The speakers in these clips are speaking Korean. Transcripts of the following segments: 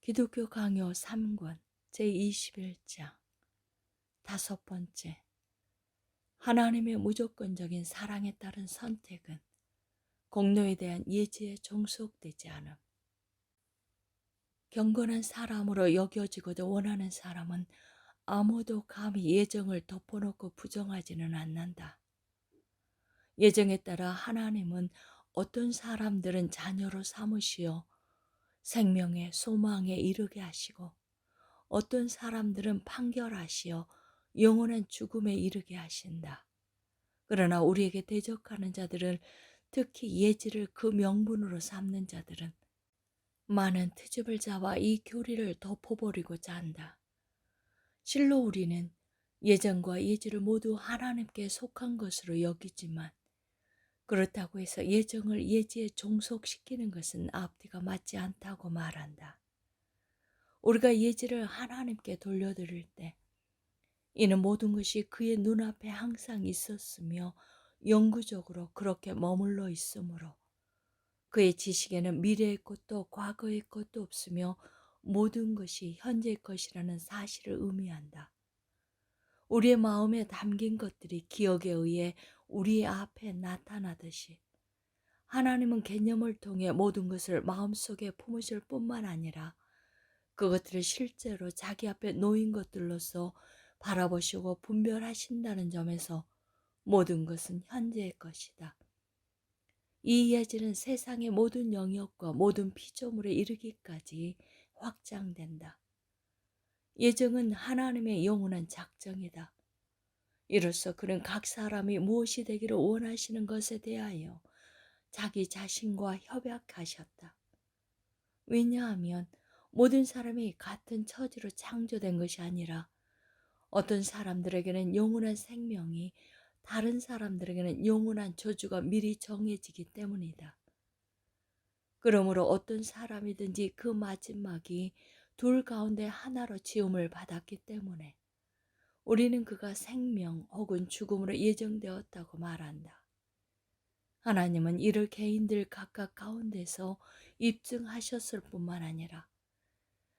기독교 강요 3권 제21장 다섯 번째 하나님의 무조건적인 사랑에 따른 선택은 공로에 대한 예지에 종속되지 않음. 경건한 사람으로 여겨지고도 원하는 사람은 아무도 감히 예정을 덮어놓고 부정하지는 않는다. 예정에 따라 하나님은 어떤 사람들은 자녀로 삼으시어 생명의 소망에 이르게 하시고 어떤 사람들은 판결하시어 영원한 죽음에 이르게 하신다. 그러나 우리에게 대적하는 자들을 특히 예지를 그 명분으로 삼는 자들은 많은 트집을 잡아 이 교리를 덮어버리고자 한다. 실로 우리는 예정과 예지를 모두 하나님께 속한 것으로 여기지만 그렇다고 해서 예정을 예지에 종속시키는 것은 앞뒤가 맞지 않다고 말한다. 우리가 예지를 하나님께 돌려드릴 때 이는 모든 것이 그의 눈앞에 항상 있었으며 영구적으로 그렇게 머물러 있으므로 그의 지식에는 미래의 것도 과거의 것도 없으며 모든 것이 현재의 것이라는 사실을 의미한다. 우리의 마음에 담긴 것들이 기억에 의해 우리 앞에 나타나듯이 하나님은 개념을 통해 모든 것을 마음속에 품으실 뿐만 아니라 그것들을 실제로 자기 앞에 놓인 것들로서 바라보시고 분별하신다는 점에서 모든 것은 현재의 것이다. 이 예지는 세상의 모든 영역과 모든 피조물에 이르기까지 확장된다. 예정은 하나님의 영원한 작정이다. 이로써 그는 각 사람이 무엇이 되기를 원하시는 것에 대하여 자기 자신과 협약하셨다. 왜냐하면 모든 사람이 같은 처지로 창조된 것이 아니라 어떤 사람들에게는 영원한 생명이 다른 사람들에게는 영원한 저주가 미리 정해지기 때문이다. 그러므로 어떤 사람이든지 그 마지막이 둘 가운데 하나로 지음을 받았기 때문에 우리는 그가 생명 혹은 죽음으로 예정되었다고 말한다. 하나님은 이를 개인들 각각 가운데서 입증하셨을 뿐만 아니라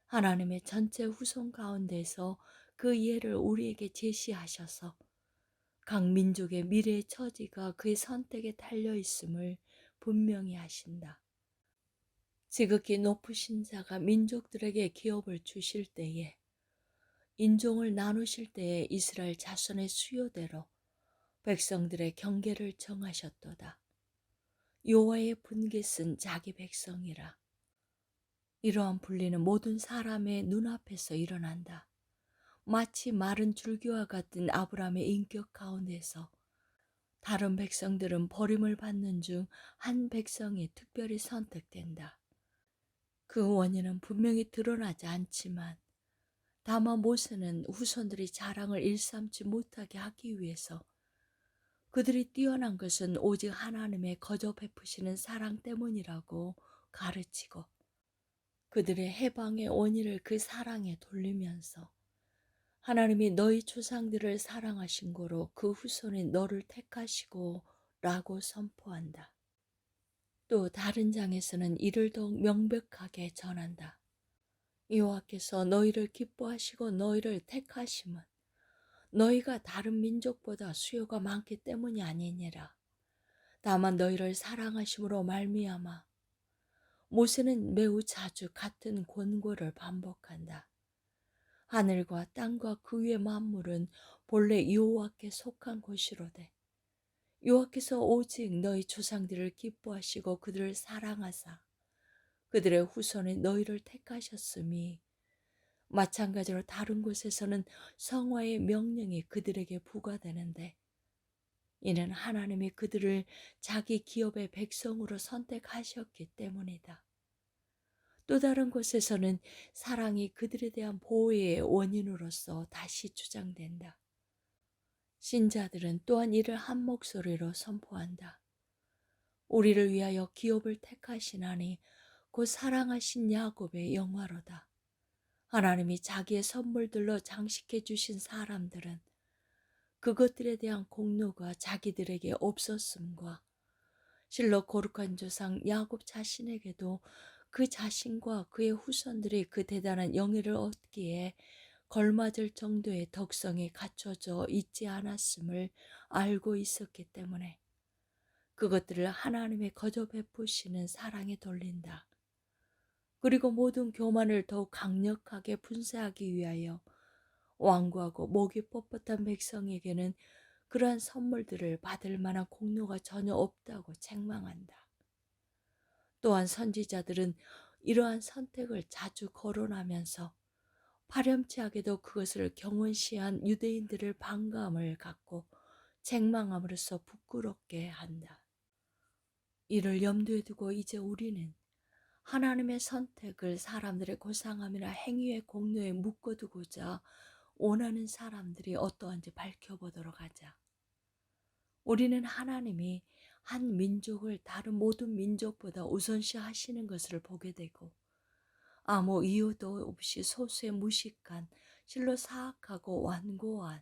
하나님의 전체 후손 가운데서 그 예를 우리에게 제시하셔서 각 민족의 미래의 처지가 그의 선택에 달려 있음을 분명히 하신다. 지극히 높으신 자가 민족들에게 기업을 주실 때에 인종을 나누실 때에 이스라엘 자손의 수요대로 백성들의 경계를 정하셨도다. 여호와의 분깃은 자기 백성이라. 이러한 분리는 모든 사람의 눈앞에서 일어난다. 마치 마른 줄기와 같은 아브라함의 인격 가운데서 다른 백성들은 버림을 받는 중 한 백성이 특별히 선택된다. 그 원인은 분명히 드러나지 않지만 다만 모세는 후손들이 자랑을 일삼지 못하게 하기 위해서 그들이 뛰어난 것은 오직 하나님의 거저 베푸시는 사랑 때문이라고 가르치고 그들의 해방의 원인을 그 사랑에 돌리면서 하나님이 너희 조상들을 사랑하신 거로 그 후손인 너를 택하시고 라고 선포한다. 또 다른 장에서는 이를 더욱 명백하게 전한다. 여호와께서 너희를 기뻐하시고 너희를 택하심은 너희가 다른 민족보다 수요가 많기 때문이 아니니라. 다만 너희를 사랑하심으로 말미암아 모세는 매우 자주 같은 권고를 반복한다. 하늘과 땅과 그 위의 만물은 본래 여호와께 속한 곳이로되 여호와께서 오직 너희 조상들을 기뻐하시고 그들을 사랑하사 그들의 후손이 너희를 택하셨음이 마찬가지로 다른 곳에서는 성화의 명령이 그들에게 부과되는데 이는 하나님이 그들을 자기 기업의 백성으로 선택하셨기 때문이다. 또 다른 곳에서는 사랑이 그들에 대한 보호의 원인으로서 다시 주장된다. 신자들은 또한 이를 한 목소리로 선포한다. 우리를 위하여 기업을 택하시나니 곧 사랑하신 야곱의 영화로다. 하나님이 자기의 선물들로 장식해 주신 사람들은 그것들에 대한 공로가 자기들에게 없었음과 실로 거룩한 조상 야곱 자신에게도 그 자신과 그의 후손들이 그 대단한 영예를 얻기에 걸맞을 정도의 덕성이 갖춰져 있지 않았음을 알고 있었기 때문에 그것들을 하나님의 거저 베푸시는 사랑에 돌린다. 그리고 모든 교만을 더욱 강력하게 분쇄하기 위하여 완고하고 목이 뻣뻣한 백성에게는 그러한 선물들을 받을 만한 공로가 전혀 없다고 책망한다. 또한 선지자들은 이러한 선택을 자주 거론하면서 파렴치하게도 그것을 경원시한 유대인들을 반감을 갖고 책망함으로써 부끄럽게 한다. 이를 염두에 두고 이제 우리는 하나님의 선택을 사람들의 고상함이나 행위의 공로에 묶어두고자 원하는 사람들이 어떠한지 밝혀보도록 하자. 우리는 하나님이 한 민족을 다른 모든 민족보다 우선시 하시는 것을 보게 되고 아무 이유도 없이 소수의 무식한 실로 사악하고 완고한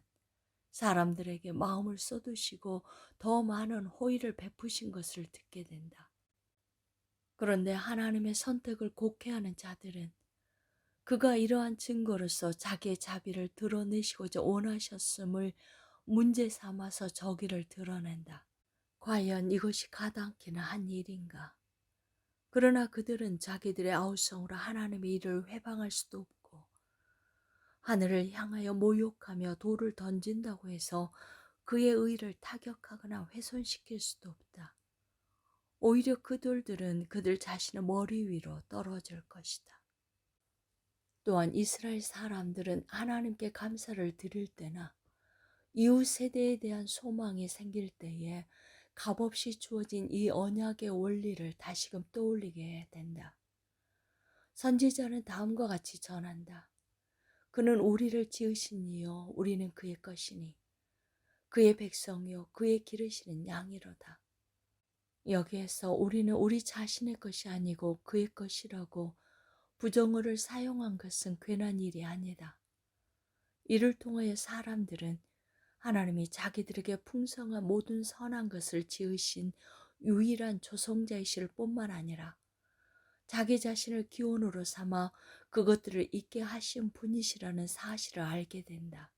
사람들에게 마음을 쏟으시고 더 많은 호의를 베푸신 것을 듣게 된다. 그런데 하나님의 선택을 곡해하는 자들은 그가 이러한 증거로서 자기의 자비를 드러내시고자 원하셨음을 문제 삼아서 저기를 드러낸다. 과연 이것이 가당키나 한 일인가? 그러나 그들은 자기들의 아우성으로 하나님의 일을 회방할 수도 없고 하늘을 향하여 모욕하며 돌을 던진다고 해서 그의 의를 타격하거나 훼손시킬 수도 없다. 오히려 그 돌들은 그들 자신의 머리 위로 떨어질 것이다. 또한 이스라엘 사람들은 하나님께 감사를 드릴 때나 이후 세대에 대한 소망이 생길 때에 값없이 주어진 이 언약의 원리를 다시금 떠올리게 된다. 선지자는 다음과 같이 전한다. 그는 우리를 지으신 이요 우리는 그의 것이니 그의 백성이요 그의 기르시는 양이로다. 여기에서 우리는 우리 자신의 것이 아니고 그의 것이라고 부정어를 사용한 것은 괜한 일이 아니다. 이를 통하여 사람들은 하나님이 자기들에게 풍성한 모든 선한 것을 지으신 유일한 조성자이실 뿐만 아니라 자기 자신을 기원으로 삼아 그것들을 있게 하신 분이시라는 사실을 알게 된다.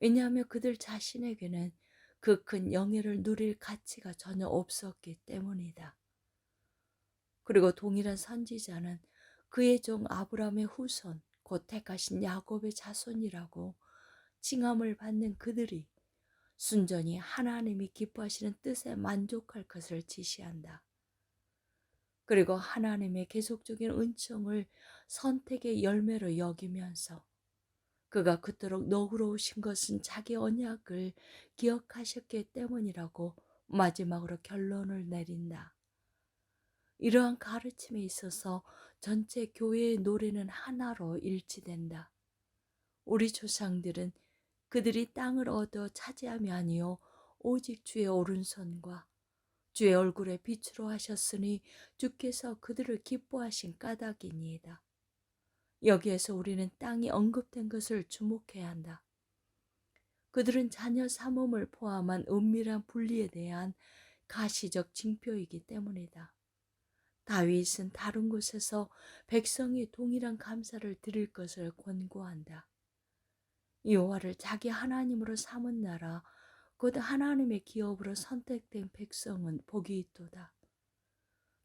왜냐하면 그들 자신에게는 그 큰 영예를 누릴 가치가 전혀 없었기 때문이다. 그리고 동일한 선지자는 그의 종 아브라함의 후손, 곧 택하신 야곱의 자손이라고 칭함을 받는 그들이 순전히 하나님이 기뻐하시는 뜻에 만족할 것을 지시한다. 그리고 하나님의 계속적인 은총을 선택의 열매로 여기면서 그가 그토록 너그러우신 것은 자기 언약을 기억하셨기 때문이라고 마지막으로 결론을 내린다. 이러한 가르침에 있어서 전체 교회의 노래는 하나로 일치된다. 우리 조상들은 그들이 땅을 얻어 차지함이 아니요 오직 주의 오른손과 주의 얼굴에 빛으로 하셨으니 주께서 그들을 기뻐하신 까닭이니이다. 여기에서 우리는 땅이 언급된 것을 주목해야 한다. 그들은 자녀 삼음을 포함한 은밀한 분리에 대한 가시적 징표이기 때문이다. 다윗은 다른 곳에서 백성이 동일한 감사를 드릴 것을 권고한다. 여호와를 자기 하나님으로 삼은 나라 곧 하나님의 기업으로 선택된 백성은 복이 있도다.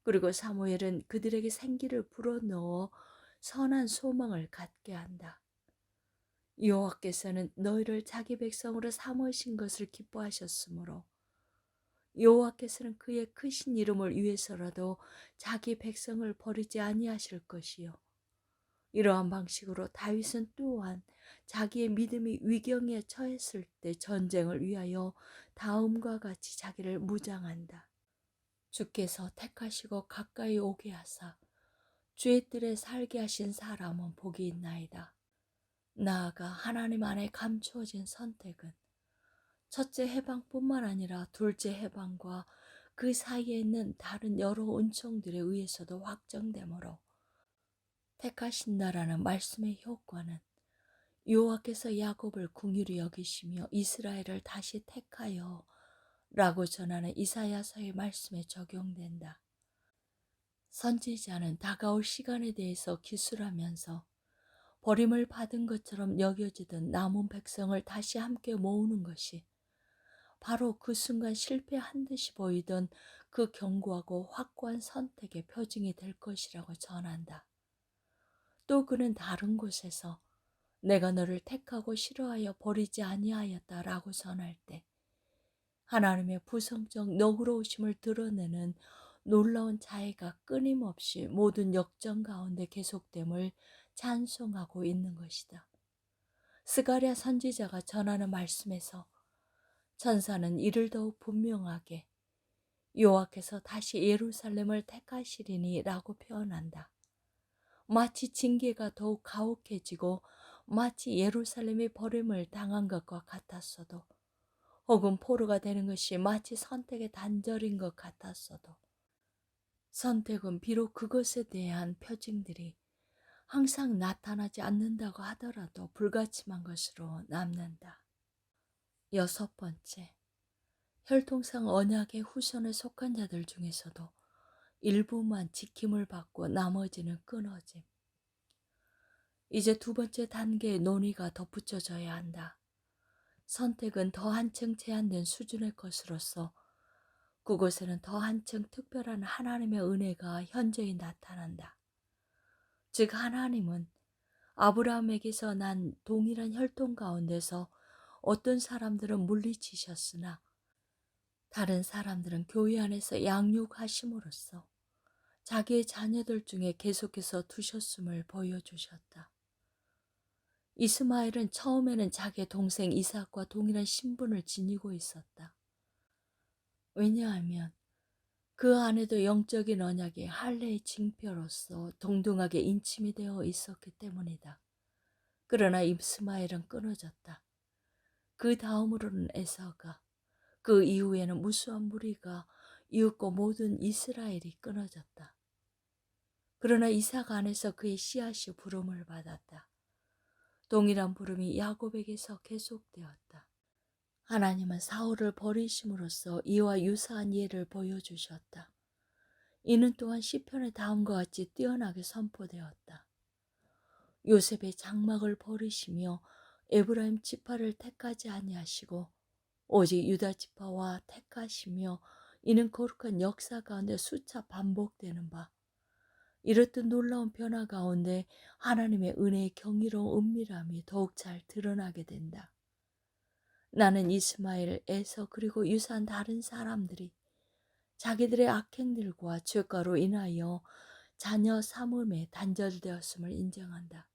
그리고 사무엘은 그들에게 생기를 불어넣어 선한 소망을 갖게 한다. 여호와께서는 너희를 자기 백성으로 삼으신 것을 기뻐하셨으므로 여호와께서는 그의 크신 이름을 위해서라도 자기 백성을 버리지 아니하실 것이요 이러한 방식으로 다윗은 또한 자기의 믿음이 위경에 처했을 때 전쟁을 위하여 다음과 같이 자기를 무장한다. 주께서 택하시고 가까이 오게 하사 주의 뜰에 살게 하신 사람은 복이 있나이다. 나아가 하나님 안에 감추어진 선택은 첫째 해방뿐만 아니라 둘째 해방과 그 사이에 있는 다른 여러 은총들에 의해서도 확정되므로 택하신다라는 말씀의 효과는 여호와께서 야곱을 궁휼히 여기시며 이스라엘을 다시 택하여 라고 전하는 이사야서의 말씀에 적용된다. 선지자는 다가올 시간에 대해서 기술하면서 버림을 받은 것처럼 여겨지던 남은 백성을 다시 함께 모으는 것이 바로 그 순간 실패한 듯이 보이던 그 견고하고 확고한 선택의 표징이 될 것이라고 전한다. 또 그는 다른 곳에서 내가 너를 택하고 싫어하여 버리지 아니하였다라고 전할 때 하나님의 부성적 너그러우심을 드러내는 놀라운 자애가 끊임없이 모든 역정 가운데 계속됨을 찬송하고 있는 것이다. 스가랴 선지자가 전하는 말씀에서 천사는 이를 더욱 분명하게 여호와께서 다시 예루살렘을 택하시리니라고 표현한다. 마치 징계가 더욱 가혹해지고 마치 예루살렘이 버림을 당한 것과 같았어도 혹은 포로가 되는 것이 마치 선택의 단절인 것 같았어도 선택은 비록 그것에 대한 표징들이 항상 나타나지 않는다고 하더라도 불가침한 것으로 남는다. 여섯 번째, 혈통상 언약의 후손에 속한 자들 중에서도 일부만 지킴을 받고 나머지는 끊어짐. 이제 두 번째 단계의 논의가 덧붙여져야 한다. 선택은 더 한층 제한된 수준의 것으로서 그곳에는 더 한층 특별한 하나님의 은혜가 현저히 나타난다. 즉 하나님은 아브라함에게서 난 동일한 혈통 가운데서 어떤 사람들은 물리치셨으나 다른 사람들은 교회 안에서 양육하심으로써 자기의 자녀들 중에 계속해서 두셨음을 보여주셨다. 이스마엘은 처음에는 자기의 동생 이삭과 동일한 신분을 지니고 있었다. 왜냐하면 그 안에도 영적인 언약이 할례의 징표로서 동등하게 인침이 되어 있었기 때문이다. 그러나 이스마엘은 끊어졌다. 그 다음으로는 에서가, 그 이후에는 무수한 무리가 이윽고 모든 이스라엘이 끊어졌다. 그러나 이삭 안에서 그의 씨앗이 부름을 받았다. 동일한 부름이 야곱에게서 계속되었다. 하나님은 사울을 버리심으로써 이와 유사한 예를 보여주셨다. 이는 또한 시편의 다음과 같이 뛰어나게 선포되었다. 요셉의 장막을 버리시며 에브라임 지파를 택하지 아니하시고 오직 유다 지파와 택하시며 이는 거룩한 역사 가운데 수차 반복되는 바 이렇듯 놀라운 변화 가운데 하나님의 은혜의 경이로운 은밀함이 더욱 잘 드러나게 된다. 나는 이스마엘, 에서 그리고 유사한 다른 사람들이 자기들의 악행들과 죄가로 인하여 자녀 삼음에 단절되었음을 인정한다.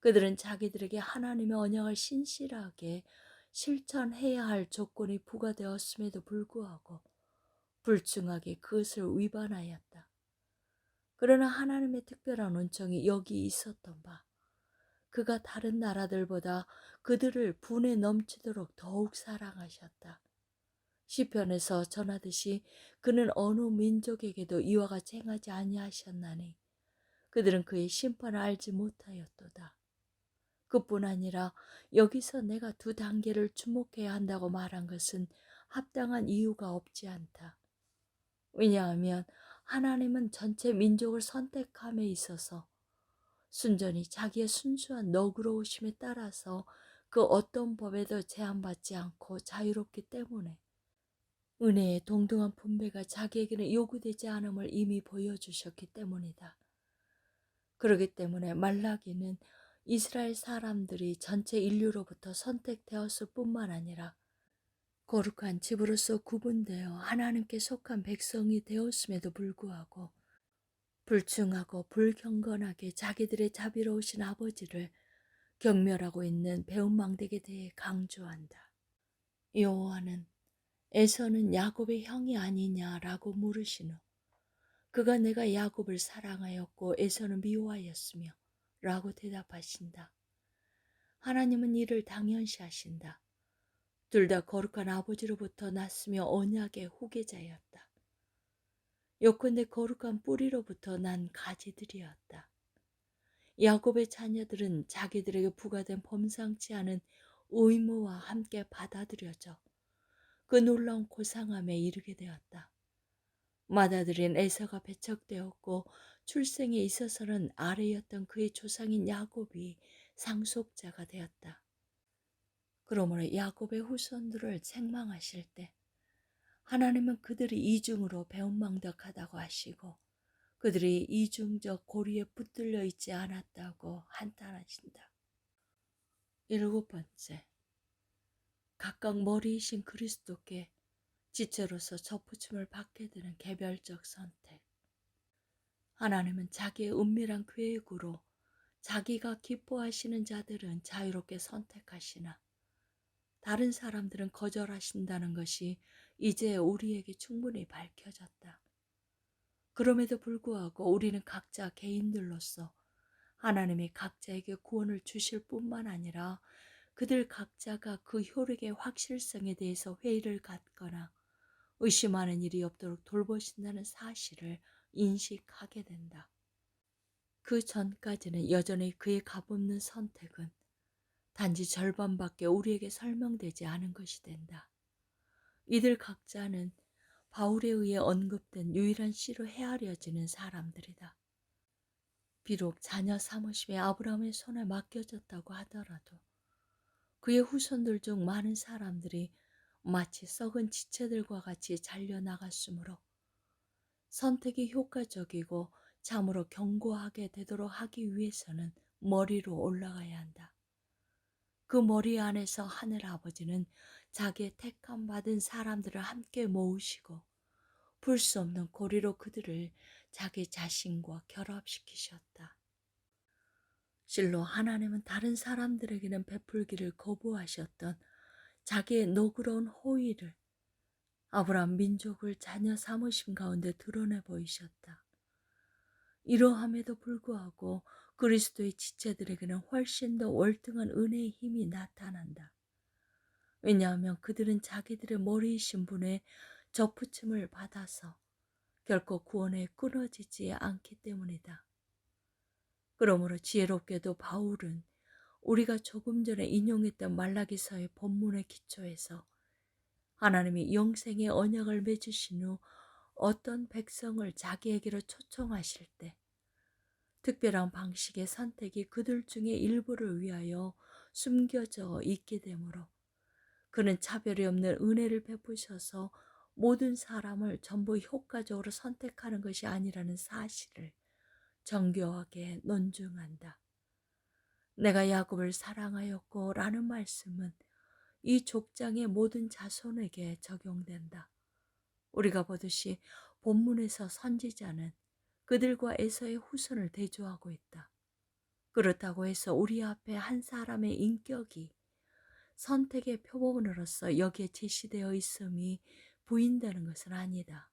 그들은 자기들에게 하나님의 언약을 신실하게 실천해야 할 조건이 부과되었음에도 불구하고 불중하게 그것을 위반하였다. 그러나 하나님의 특별한 은총이 여기 있었던 바, 그가 다른 나라들보다 그들을 분에 넘치도록 더욱 사랑하셨다. 시편에서 전하듯이 그는 어느 민족에게도 이와 같이 행하지 아니하셨나니 그들은 그의 심판을 알지 못하였도다. 그뿐 아니라 여기서 내가 두 단계를 주목해야 한다고 말한 것은 합당한 이유가 없지 않다. 왜냐하면 하나님은 전체 민족을 선택함에 있어서 순전히 자기의 순수한 너그러우심에 따라서 그 어떤 법에도 제한받지 않고 자유롭기 때문에 은혜의 동등한 분배가 자기에게는 요구되지 않음을 이미 보여주셨기 때문이다. 그러기 때문에 말라기는 이스라엘 사람들이 전체 인류로부터 선택되었을 뿐만 아니라 거룩한 집으로서 구분되어 하나님께 속한 백성이 되었음에도 불구하고 불충하고 불경건하게 자기들의 자비로우신 아버지를 경멸하고 있는 배은망대에 대해 강조한다. 여호와는 에서는 야곱의 형이 아니냐라고 물으신 후 그가 내가 야곱을 사랑하였고 에서는 미워하였으며 라고 대답하신다. 하나님은 이를 당연시 하신다. 둘 다 거룩한 아버지로부터 났으며 언약의 후계자였다. 요컨대 거룩한 뿌리로부터 난 가지들이었다. 야곱의 자녀들은 자기들에게 부과된 범상치 않은 의무와 함께 받아들여져 그 놀라운 고상함에 이르게 되었다. 맏아들인 에서가 배척되었고 출생에 있어서는 아래였던 그의 조상인 야곱이 상속자가 되었다. 그러므로 야곱의 후손들을 책망하실 때 하나님은 그들이 이중으로 배은망덕하다고 하시고 그들이 이중적 고리에 붙들려 있지 않았다고 한탄하신다. 일곱 번째, 각각 머리이신 그리스도께 지체로서 접붙임을 받게 되는 개별적 선택. 하나님은 자기의 은밀한 계획으로 자기가 기뻐하시는 자들은 자유롭게 선택하시나 다른 사람들은 거절하신다는 것이 이제 우리에게 충분히 밝혀졌다. 그럼에도 불구하고 우리는 각자 개인들로서 하나님이 각자에게 구원을 주실 뿐만 아니라 그들 각자가 그 효력의 확실성에 대해서 회의를 갖거나 의심하는 일이 없도록 돌보신다는 사실을 인식하게 된다. 그 전까지는 여전히 그의 값없는 선택은 단지 절반밖에 우리에게 설명되지 않은 것이 된다. 이들 각자는 바울에 의해 언급된 유일한 씨로 헤아려지는 사람들이다. 비록 자녀 사무심에 아브라함의 손에 맡겨졌다고 하더라도 그의 후손들 중 많은 사람들이 마치 썩은 지체들과 같이 잘려나갔으므로 선택이 효과적이고 참으로 견고하게 되도록 하기 위해서는 머리로 올라가야 한다. 그 머리 안에서 하늘 아버지는 자기의 택함 받은 사람들을 함께 모으시고 풀 수 없는 고리로 그들을 자기 자신과 결합시키셨다. 실로 하나님은 다른 사람들에게는 베풀기를 거부하셨던 자기의 노그러운 호의를 아브라함 민족을 자녀 삼으심 가운데 드러내 보이셨다. 이러함에도 불구하고 그리스도의 지체들에게는 훨씬 더 월등한 은혜의 힘이 나타난다. 왜냐하면 그들은 자기들의 머리이신 분의 접붙임을 받아서 결코 구원에 끊어지지 않기 때문이다. 그러므로 지혜롭게도 바울은 우리가 조금 전에 인용했던 말라기서의 본문의 기초에서 하나님이 영생의 언약을 맺으신 후 어떤 백성을 자기에게로 초청하실 때 특별한 방식의 선택이 그들 중에 일부를 위하여 숨겨져 있게 되므로 그는 차별이 없는 은혜를 베푸셔서 모든 사람을 전부 효과적으로 선택하는 것이 아니라는 사실을 정교하게 논중한다. 내가 야곱을 사랑하였고 라는 말씀은 이 족장의 모든 자손에게 적용된다. 우리가 보듯이 본문에서 선지자는 그들과 에서의 후손을 대조하고 있다. 그렇다고 해서 우리 앞에 한 사람의 인격이 선택의 표본으로서 여기에 제시되어 있음이 보인다는 것은 아니다.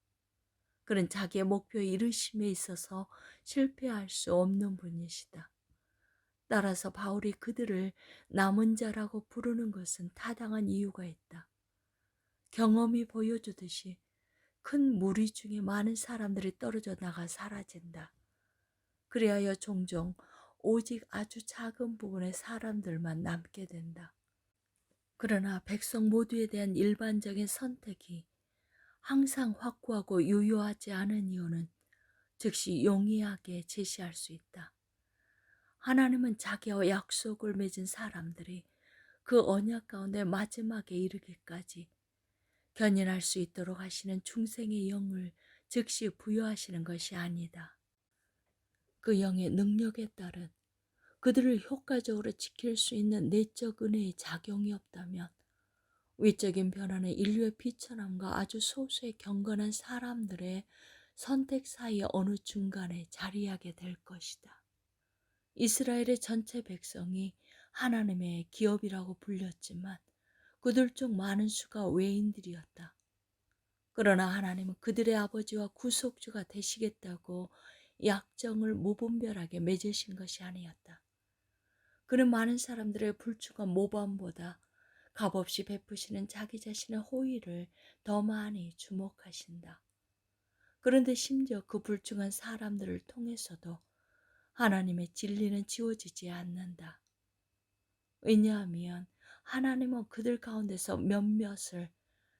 그는 자기의 목표에 이르심에 있어서 실패할 수 없는 분이시다. 따라서 바울이 그들을 남은 자라고 부르는 것은 타당한 이유가 있다. 경험이 보여주듯이 큰 무리 중에 많은 사람들이 떨어져 나가 사라진다. 그리하여 종종 오직 아주 작은 부분의 사람들만 남게 된다. 그러나 백성 모두에 대한 일반적인 선택이 항상 확고하고 유효하지 않은 이유는 즉시 용이하게 제시할 수 있다. 하나님은 자기와 약속을 맺은 사람들이 그 언약 가운데 마지막에 이르기까지 견인할 수 있도록 하시는 중생의 영을 즉시 부여하시는 것이 아니다. 그 영의 능력에 따른 그들을 효과적으로 지킬 수 있는 내적 은혜의 작용이 없다면 위적인 변화는 인류의 비천함과 아주 소수의 경건한 사람들의 선택 사이 어느 중간에 자리하게 될 것이다. 이스라엘의 전체 백성이 하나님의 기업이라고 불렸지만 그들 중 많은 수가 외인들이었다. 그러나 하나님은 그들의 아버지와 구속주가 되시겠다고 약정을 무분별하게 맺으신 것이 아니었다. 그는 많은 사람들의 불충한 모범보다 값없이 베푸시는 자기 자신의 호의를 더 많이 주목하신다. 그런데 심지어 그 불충한 사람들을 통해서도 하나님의 진리는 지워지지 않는다. 왜냐하면 하나님은 그들 가운데서 몇몇을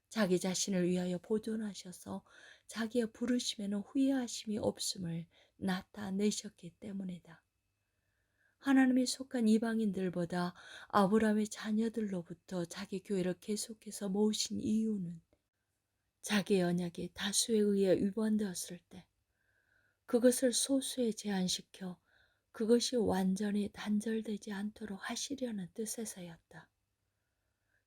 자기 자신을 위하여 보존하셔서 자기의 부르심에는 후회하심이 없음을 나타내셨기 때문이다. 하나님이 속한 이방인들보다 아브라함의 자녀들로부터 자기 교회를 계속해서 모으신 이유는 자기 언약이 다수에 의해 위반되었을 때 그것을 소수에 제한시켜 그것이 완전히 단절되지 않도록 하시려는 뜻에서였다.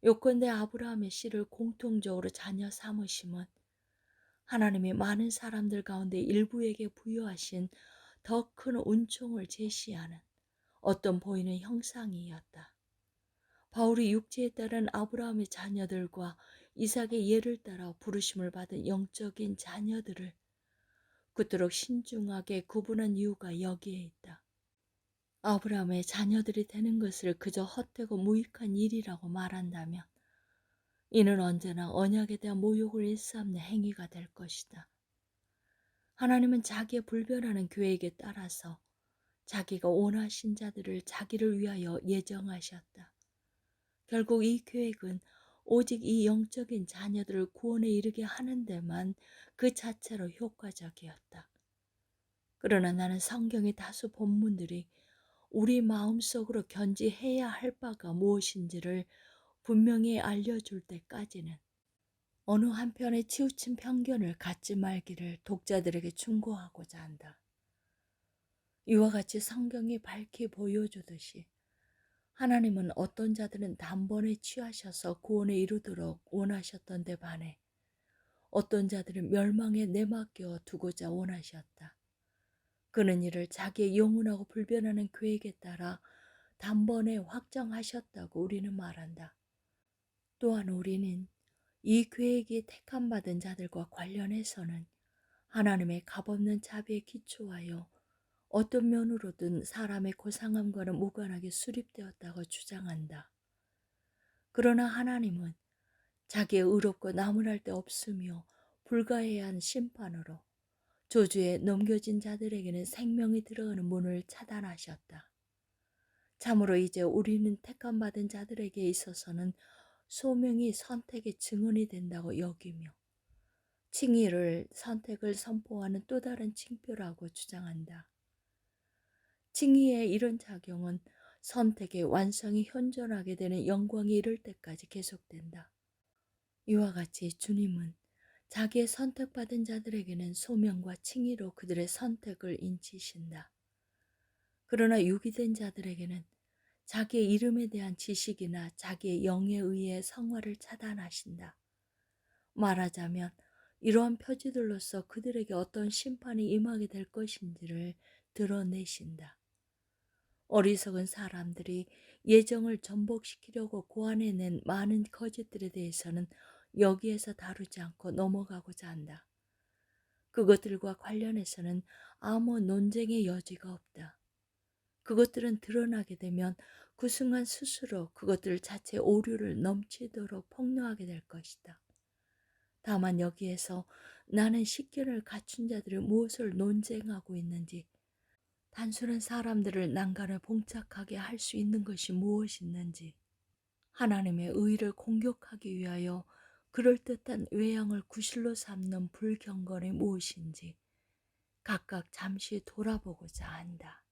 요건대 아브라함의 씨를 공통적으로 자녀 삼으심은 하나님이 많은 사람들 가운데 일부에게 부여하신 더 큰 은총을 제시하는 어떤 보이는 형상이었다. 바울이 육체에 따른 아브라함의 자녀들과 이삭의 예를 따라 부르심을 받은 영적인 자녀들을 그토록 신중하게 구분한 이유가 여기에 있다. 아브라함의 자녀들이 되는 것을 그저 헛되고 무익한 일이라고 말한다면 이는 언제나 언약에 대한 모욕을 일삼는 행위가 될 것이다. 하나님은 자기의 불변하는 계획에 따라서 자기가 원하신 자들을 자기를 위하여 예정하셨다. 결국 이 계획은 오직 이 영적인 자녀들을 구원에 이르게 하는 데만 그 자체로 효과적이었다. 그러나 나는 성경의 다수 본문들이 우리 마음속으로 견지해야 할 바가 무엇인지를 분명히 알려줄 때까지는 어느 한편에 치우친 편견을 갖지 말기를 독자들에게 충고하고자 한다. 이와 같이 성경이 밝히 보여주듯이 하나님은 어떤 자들은 단번에 취하셔서 구원에 이르도록 원하셨던 데 반해 어떤 자들은 멸망에 내맡겨 두고자 원하셨다. 그는 이를 자기의 영원하고 불변하는 계획에 따라 단번에 확정하셨다고 우리는 말한다. 또한 우리는 이 계획이 택함 받은 자들과 관련해서는 하나님의 값없는 자비에 기초하여 어떤 면으로든 사람의 고상함과는 무관하게 수립되었다고 주장한다. 그러나 하나님은 자기의 의롭고 나무랄 데 없으며 불가해한 심판으로 조주에 넘겨진 자들에게는 생명이 들어가는 문을 차단하셨다. 참으로 이제 우리는 택함받은 자들에게 있어서는 소명이 선택의 증언이 된다고 여기며 칭의를 선택을 선포하는 또 다른 칭표라고 주장한다. 칭의의 이런 작용은 선택의 완성이 현존하게 되는 영광이 이를 때까지 계속된다. 이와 같이 주님은 자기의 선택받은 자들에게는 소명과 칭의로 그들의 선택을 인치신다. 그러나 유기된 자들에게는 자기의 이름에 대한 지식이나 자기의 영에 의해 성화를 차단하신다. 말하자면 이러한 표지들로서 그들에게 어떤 심판이 임하게 될 것인지를 드러내신다. 어리석은 사람들이 예정을 전복시키려고 고안해낸 많은 거짓들에 대해서는 여기에서 다루지 않고 넘어가고자 한다. 그것들과 관련해서는 아무 논쟁의 여지가 없다. 그것들은 드러나게 되면 그 순간 스스로 그것들 자체 오류를 넘치도록 폭로하게 될 것이다. 다만 여기에서 나는 식견을 갖춘 자들이 무엇을 논쟁하고 있는지 단순한 사람들을 난간을 봉착하게 할 수 있는 것이 무엇이 있는지 하나님의 의를 공격하기 위하여 그럴듯한 외양을 구실로 삼는 불경건이 무엇인지 각각 잠시 돌아보고자 한다.